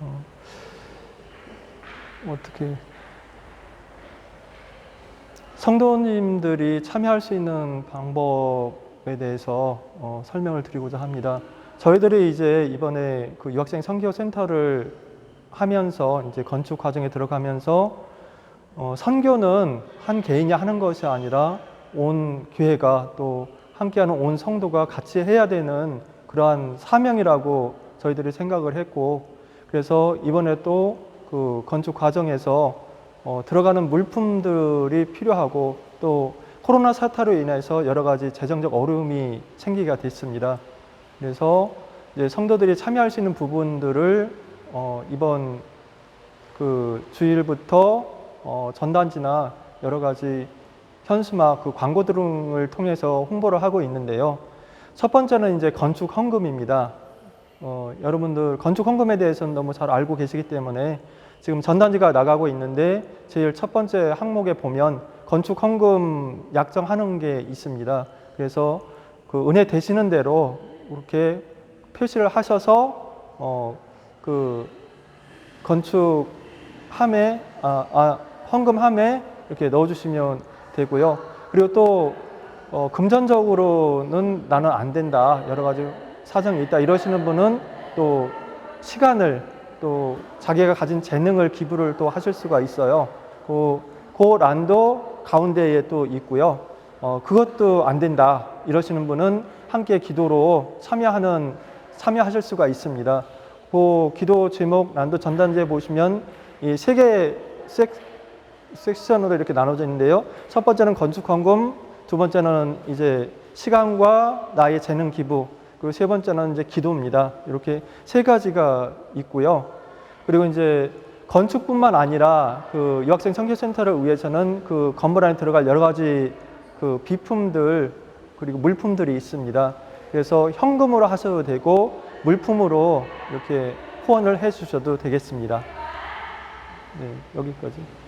어, 어떻게 성도님들이 참여할 수 있는 방법에 대해서 어, 설명을 드리고자 합니다. 저희들이 이제 이번에 그 유학생 선교 센터를 하면서 이제 건축 과정에 들어가면서 어, 선교는 한 개인이 하는 것이 아니라 온 교회가 또 함께하는 온 성도가 같이 해야 되는 그러한 사명이라고 저희들이 생각을 했고 그래서 이번에 또 그 건축 과정에서 어, 들어가는 물품들이 필요하고 또 코로나 사태로 인해서 여러 가지 재정적 어려움이 생기게 됐습니다. 그래서 이제 성도들이 참여할 수 있는 부분들을 어, 이번 그 주일부터 어, 전단지나 여러 가지 현수막 그 광고 등을 통해서 홍보를 하고 있는데요. 첫 번째는 이제 건축 헌금입니다. 어, 여러분들 건축 헌금에 대해서는 너무 잘 알고 계시기 때문에 지금 전단지가 나가고 있는데 제일 첫 번째 항목에 보면 건축 헌금 약정하는 게 있습니다. 그래서 그 은혜 되시는 대로 이렇게 표시를 하셔서 어, 그 건축 함에 아, 아, 헌금 함에 이렇게 넣어주시면 되고요. 그리고 또 어, 금전적으로는 나는 안 된다. 여러 가지 사정이 있다. 이러시는 분은 또 시간을 또 자기가 가진 재능을 기부를 또 하실 수가 있어요. 그, 그 란도 가운데에 또 있고요. 어, 그것도 안 된다. 이러시는 분은 함께 기도로 참여하는, 참여하실 수가 있습니다. 그 기도 제목 란도 전단지에 보시면 이 세개 섹, 섹션으로 이렇게 나눠져 있는데요. 첫 번째는 건축 헌금, 두 번째는 이제 시간과 나의 재능 기부, 그리고 세 번째는 이제 기도입니다. 이렇게 세 가지가 있고요. 그리고 이제 건축뿐만 아니라 그 유학생 청소센터를 위해서는 그 건물 안에 들어갈 여러 가지 그 비품들 그리고 물품들이 있습니다. 그래서 현금으로 하셔도 되고 물품으로 이렇게 후원을 해 주셔도 되겠습니다. 네, 여기까지.